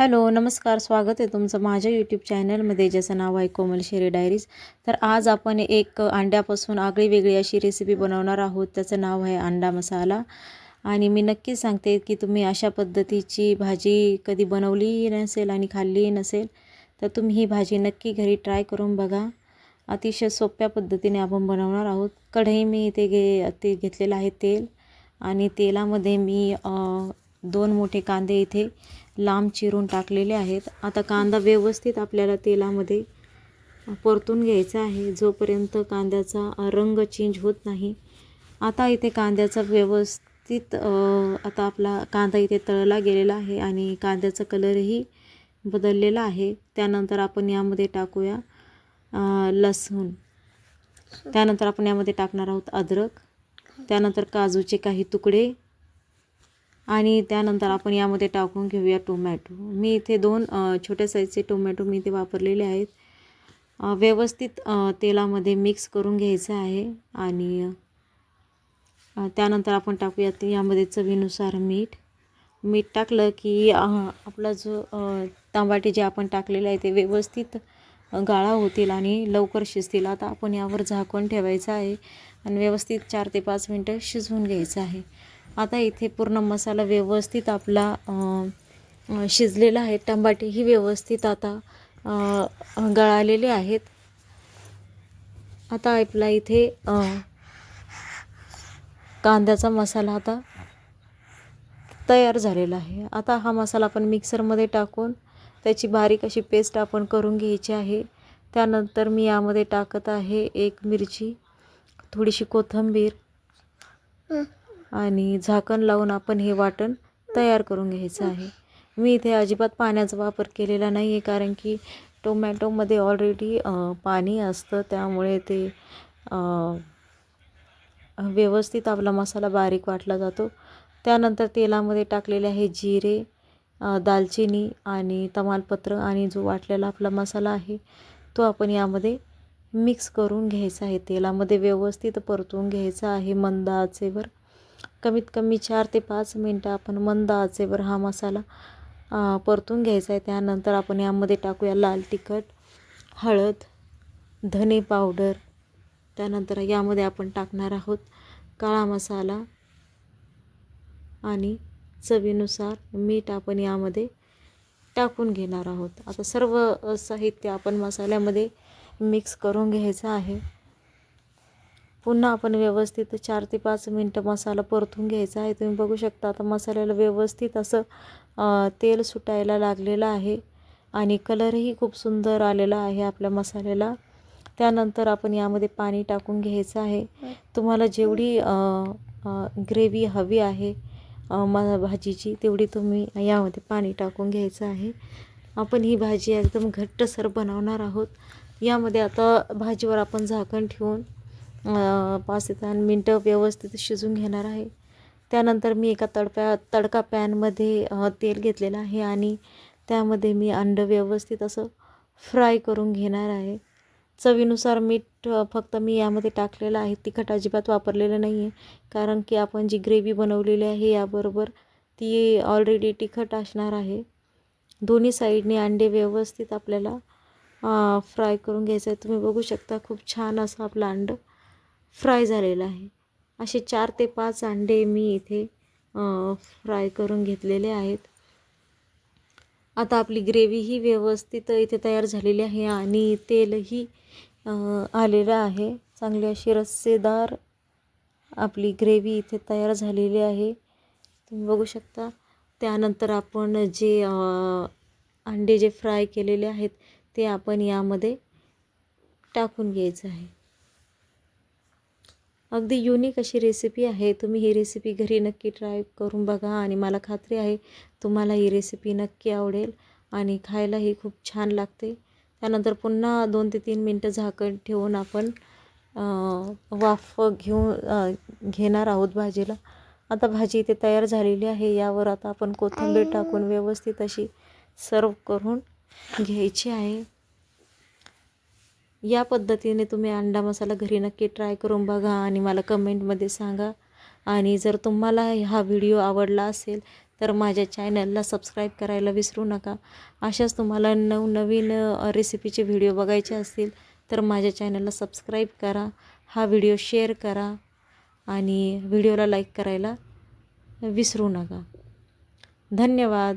Hello नमस्कार स्वागत आहे तुमचं माझ्या यूट्यूब चॅनलमध्ये ज्याचं नाव आहे कोमल शेरी डायरीज. तर आज आपण एक अंड्यापासून आगळी वेगळी अशी रेसिपी बनवणार आहोत. त्याचं नाव आहे अंडा मसाला. आणि मी नक्कीच सांगते की तुम्ही अशा पद्धतीची भाजी कधी बनवली नसेल आणि खाल्ली नसेल तर तुम्ही ही भाजी नक्की घरी ट्राय करून बघा. अतिशय सोप्या पद्धतीने आपण बनवणार आहोत. कढई मी इथे घे ते घेतलेलं आहे तेल. आणि तेलामध्ये मी दोन मोठे कांदे इथे लांब चिरून टाकलेले आहेत. आता कांदा व्यवस्थित आपल्याला तेलामध्ये परतून घ्यायचा आहे. जोपर्यंत कांद्याचा रंग चेंज होत नाही आता इथे कांद्याचा व्यवस्थित आता आपला कांदा इथे तळला गेलेला आहे आणि कांद्याचा कलरही बदललेला आहे. त्यानंतर आपण यामध्ये टाकूया लसूण. त्यानंतर आपण यामध्ये टाकणार आहोत अद्रक. त्यानंतर काजूचे काही तुकडे. आणि त्यानंतर आपण यामध्ये टाकून घेऊया टोमॅटो. मी इथे दोन छोट्या साईजचे टोमॅटो मी इथे वापरलेले आहेत. व्यवस्थित तेलामध्ये मिक्स करून घ्यायचं आहे आणि त्यानंतर आपण टाकूयात यामध्ये चवीनुसार मीठ. मीठ टाकलं की आपला जो तांबाटे जे आपण टाकलेले आहे ते व्यवस्थित गाळा होतील आणि लवकर शिजतील. आता आपण यावर झाकण ठेवायचं आहे आणि व्यवस्थित चार ते पाच मिनटं शिजवून घ्यायचं आहे. आता इथे पूर्ण मसाला व्यवस्थित आपला शिजलेला आहे. टमाटेही व्यवस्थित आता गळालेले आहेत. आता आपला इथे कांद्याचा मसाला आता तयार झालेला आहे. आता हा मसाला आपण मिक्सरमध्ये टाकून त्याची बारीक अशी पेस्ट आपण करून घ्यायची आहे. त्यानंतर मी यामध्ये टाकत आहे एक मिरची थोडीशी कोथिंबीर. आणि झाकण लावून आपण हे वाटण तयार करून घ्यायचं आहे. मी इथे अजिबात पाण्याचा वापर केलेला नाही आहे कारण की टोमॅटोमध्ये ऑलरेडी पाणी असतं. त्यामुळे ते व्यवस्थित आपला मसाला बारीक वाटला जातो. त्यानंतर तेलामध्ये टाकलेले आहे जिरे दालचिनी आणि तमालपत्र आणि जो वाटलेला आपला मसाला आहे तो आपण यामध्ये मिक्स करून घ्यायचा आहे. तेलामध्ये व्यवस्थित परतून घ्यायचा आहे मंद आचेवर. कमीत कमी चार ते पाच मिनटं आपण मंद आचेवर हा मसाला परतून घ्यायचा आहे. त्यानंतर आपण यामध्ये टाकूया लाल तिखट हळद धने पावडर. त्यानंतर यामध्ये आपण टाकणार आहोत काळा मसाला आणि चवीनुसार मीठ आपण यामध्ये टाकून घेणार आहोत. आता सर्व साहित्य आपण मसाल्यामध्ये मिक्स करून घ्यायचं आहे. पुन्हा आपण व्यवस्थित चार ते पाच मिनटं मसाला परतून घ्यायचा आहे. तुम्ही बघू शकता आता मसाल्याला व्यवस्थित असं तेल सुटायला लागलेलं आहे आणि कलरही खूप सुंदर आलेला आहे आपल्या मसाल्याला. त्यानंतर आपण यामध्ये पाणी टाकून घ्यायचं आहे. तुम्हाला जेवढी ग्रेव्ही हवी आहे म भाजीची तेवढी तुम्ही यामध्ये पाणी टाकून घ्यायचं आहे. आपण ही भाजी एकदम घट्टसर बनवणार आहोत. यामध्ये आता भाजीवर आपण झाकण ठेवून पाच ते दहा मिनटं व्यवस्थित शिजून घेणार आहे. त्यानंतर मी एका तडप्या तडका पॅनमध्ये तेल घेतलेलं आहे आणि त्यामध्ये मी अंडं व्यवस्थित असं फ्राय करून घेणार आहे. चवीनुसार मीठ फक्त मी यामध्ये टाकलेलं आहे. तिखट अजिबात वापरलेलं नाही आहे कारण की आपण जी ग्रेव्ही बनवलेली आहे याबरोबर ती ऑलरेडी तिखट असणार आहे. दोन्ही साईडने अंडे व्यवस्थित आपल्याला फ्राय करून घ्यायचं आहे तुम्ही बघू शकता खूप छान असं आपलं अंडं फ्राय झालेलं आहे. असे चार ते पाच अंडे मी इथे फ्राय करून घेतलेले आहेत. आता आपली ग्रेव्ही ही व्यवस्थित इथे तयार झालेली आहे आणि तेलही आलेलं आहे. चांगली अशी रस्सेदार आपली ग्रेव्ही इथे तयार झालेली आहे. तुम्ही बघू शकता. त्यानंतर आपण जे अंडे जे फ्राय केलेले आहेत ते आपण यामध्ये टाकून घ्यायचं आहे. अगदी युनिक अशी रेसिपी आहे. तुम्ही ही रेसिपी घरी नक्की ट्राय करून बघा आणि मला खात्री आहे तुम्हाला ही रेसिपी नक्की आवडेल आणि खायलाही खूप छान लागते. त्यानंतर पुन्हा दोन ते तीन मिनटं झाकण ठेवून आपण वाफ घेऊन घेणार आहोत भाजीला. आता भाजी इथे तयार झालेली आहे. यावर आता आपण कोथिंबीर टाकून व्यवस्थित अशी सर्व करून घ्यायची आहे. या पद्धतीने तुम्ही अंडा मसाला घरी नक्की ट्राय करून बघा आणि मला कमेंटमध्ये सांगा. आणि जर तुम्हाला हा व्हिडिओ आवडला असेल तर माझ्या चॅनलला सबस्क्राईब करायला विसरू नका. अशाच तुम्हाला नवनवीन रेसिपीचे व्हिडिओ बघायचे असतील तर माझ्या चॅनलला सबस्क्राईब करा. हा व्हिडिओ शेअर करा आणि व्हिडिओला लाईक करायला विसरू नका. धन्यवाद.